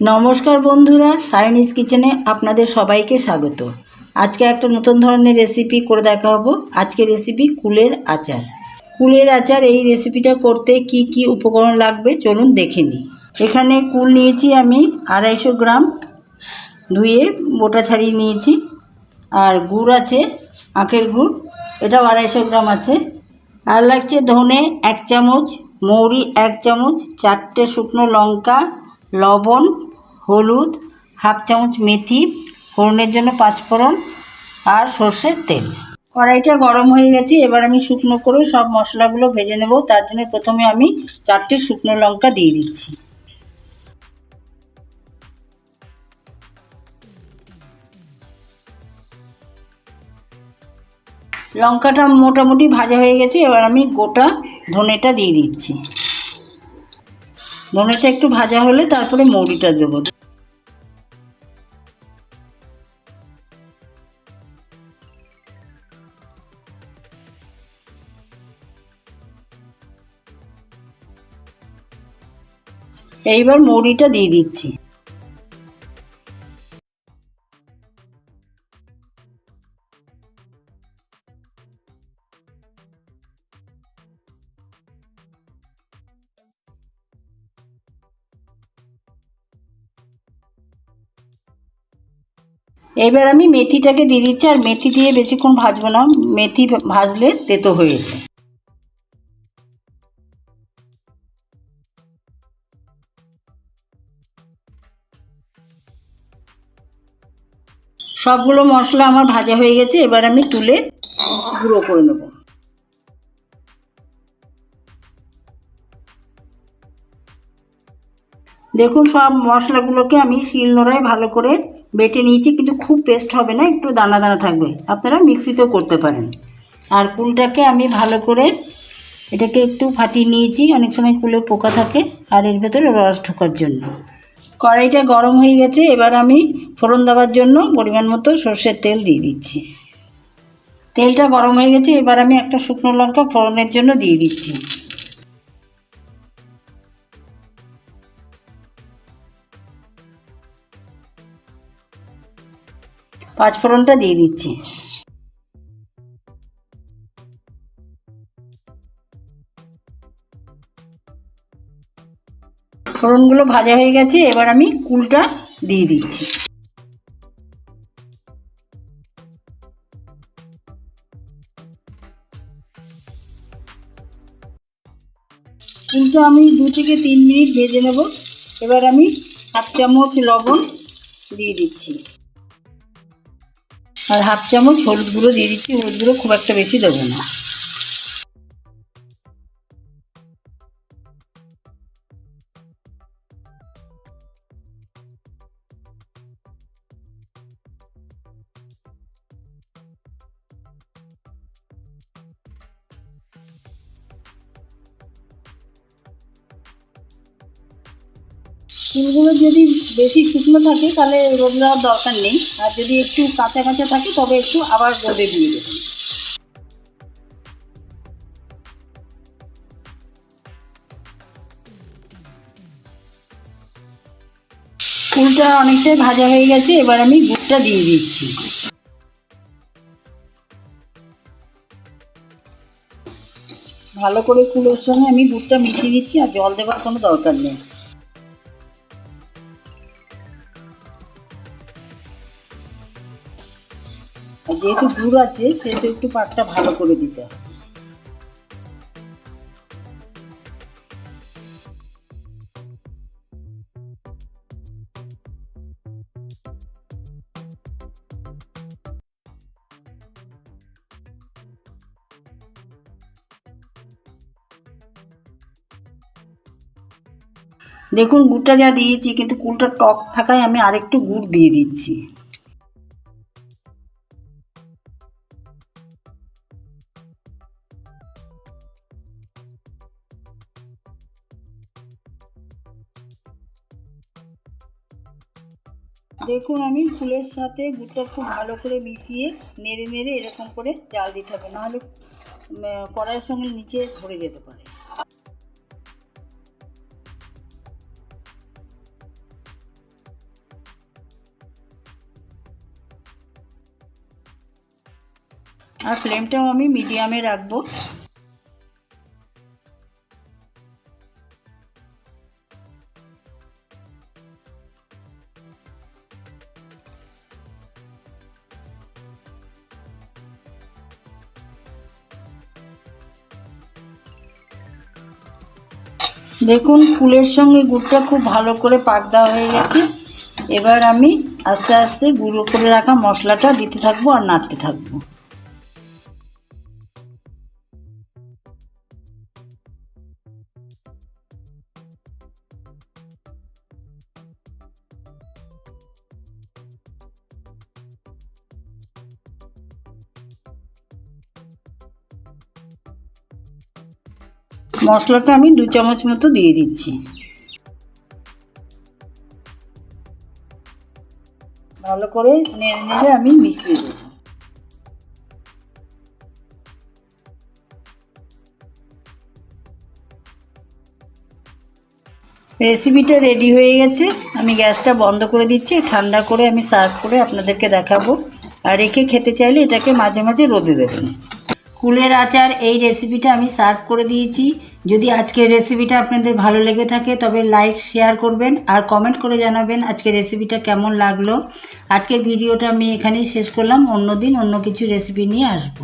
নমস্কার বন্ধুরা সায়নিস কিচেনে আপনাদের সবাইকে স্বাগত। আজকে একটা নতুন ধরনের রেসিপি করে দেখা হব আজকে রেসিপি কুলের আচার। কুলের আচার, এই রেসিপিটা করতে কি কি উপকরণ লাগবে চলুন দেখে নিই। এখানে কুল নিয়েছি আমি আড়াইশো গ্রাম, ধুয়ে মোটা ছাড়িয়ে নিয়েছি। আর গুড় আছে, আখের গুড়, এটাও আড়াইশো গ্রাম আছে। আর লাগছে ধনে এক চামচ, মৌরি এক চামচ, চারটে শুকনো লঙ্কা, লবণ হলুদ, হাফ চামচ মেথি, ফোড়নের জন্য পাঁচফোড়ন আর সর্ষের তেল। কড়াইটা গরম হয়ে গেছে, এবার আমি শুকনো করে সব মশলাগুলো ভেজে নেব। তার জন্য প্রথমে আমি চারটে শুকনো লঙ্কা দিয়ে দিচ্ছি। লঙ্কাটা মোটামুটি ভাজা হয়ে গেছে, এবার আমি গোটা ধনেটা দিয়ে দিচ্ছি। ধনেটা একটু ভাজা হলে তারপরে মৌরিটা দেবো। এইবার মৌরিটা দিয়ে দিচ্ছি। এবার আমি মেথিটাকে দিয়ে দিচ্ছি, আর মেথি দিয়ে বেশিক্ষণ ভাজবো না। মেথি ভাজলে তেতো হয়ে যায় সবগুলো মশলা আমার ভাজা হয়ে গেছে, এবার আমি তুলে গুঁড়ো করে নেব। দেখুন, সব মশলাগুলোকে আমি শিলনোড়ায় ভালো করে বেটে নিয়েছি, কিন্তু খুব পেস্ট হবে না, একটু দানা দানা থাকবে। আপনারা মিক্সিতেও করতে পারেন। আর কুলটাকে আমি ভালো করে এটাকে একটু ফাটিয়ে নিয়েছি, অনেক সময় কুলে পোকা থাকে, আর এর ভেতরে রস ঢোকার জন্য। কড়াইটা গরম হয়ে গেছে, এবার আমি ফোড়ন দেওয়ার জন্য পরিমাণ মতো সর্ষের তেল দিয়ে দিচ্ছি। তেলটা গরম হয়ে গেছে, এবার আমি একটা শুকনো লঙ্কা ফোড়নের জন্য দিয়ে দিচ্ছি। পাঁচ ফোড়নটা দিয়ে দিচ্ছি। ফোড়নগুলো ভাজা হয়ে গেছে, এবার আমি কুলটা দিয়ে দিচ্ছি। কুলটা আমি দু থেকে তিন মিনিট ভেজে নেব। এবার আমি হাফ চামচ লবণ দিয়ে দিচ্ছি। আর হাফ চামচ হলুদ গুঁড়ো দিয়ে দিচ্ছি, হলুদ গুঁড়ো খুব একটা বেশি দেবো না। ফুলগুলো যদি বেশি শুকনো থাকে, তাহলে রোদ দেওয়ার দরকার নেই। আর যদি একটু কাঁচা কাঁচা থাকে, তবে একটু আবার রোদে দিয়ে দেবেন। ফুলটা অনেকটাই ভাজা হয়ে গেছে, এবার আমি গুড়টা দিয়ে দিচ্ছি। ভালো করে ফুলের সঙ্গে আমি গুড়টা মিশিয়ে দিচ্ছি, আর জল দেওয়ার কোনো দরকার নেই। যেহেতু গুড় আছে, সেহেতু একটু পাকটা ভালো করে দিতে হবে। দেখুন, গুড়টা যা দিয়েছি, কিন্তু কুলটা টক থাকায় আমি আরেকটু গুড় দিয়ে দিচ্ছি। দেখুন, আমি ফুলের সাথে গুড়টা খুব ভালো করে মিশিয়ে নেড়ে নেড়ে এরকম করে জাল দিতে হবে। নাহলে কড়াইয়ের সঙ্গে নিচে ধরে যেতে পারে। আর ফ্লেমটাও আমি মিডিয়ামে রাখব। দেখুন, ফুলের সঙ্গে গুড়টা খুব ভালো করে পাক দেওয়া হয়ে গেছে। এবার আমি আস্তে আস্তে গুঁড়ো করে রাখা মশলাটা দিতে থাকব আর নাড়তে থাকব। মশলাটা আমি দু চামচ মতো দিয়ে দিচ্ছি। ভালো করে নেড়ে নেড়ে আমি মিশিয়ে দেবো। রেসিপিটা রেডি হয়ে গেছে। আমি গ্যাসটা বন্ধ করে দিচ্ছি। ঠান্ডা করে আমি সার্ভ করে আপনাদেরকে দেখাবো। আর রেখে খেতে চাইলে এটাকে মাঝে মাঝে রোদে দেবেন। কুলের আচার, এই রেসিপিটা আমি সার্ভ করে দিয়েছি। যদি আজকের রেসিপিটা আপনাদের ভালো লেগে থাকে, তবে লাইক শেয়ার করবেন আর কমেন্ট করে জানাবেন আজকের রেসিপিটা কেমন লাগল। আজকের ভিডিওটা আমি এখানেই শেষ করলাম। অন্য দিন অন্য কিছু রেসিপি নিয়ে আসব।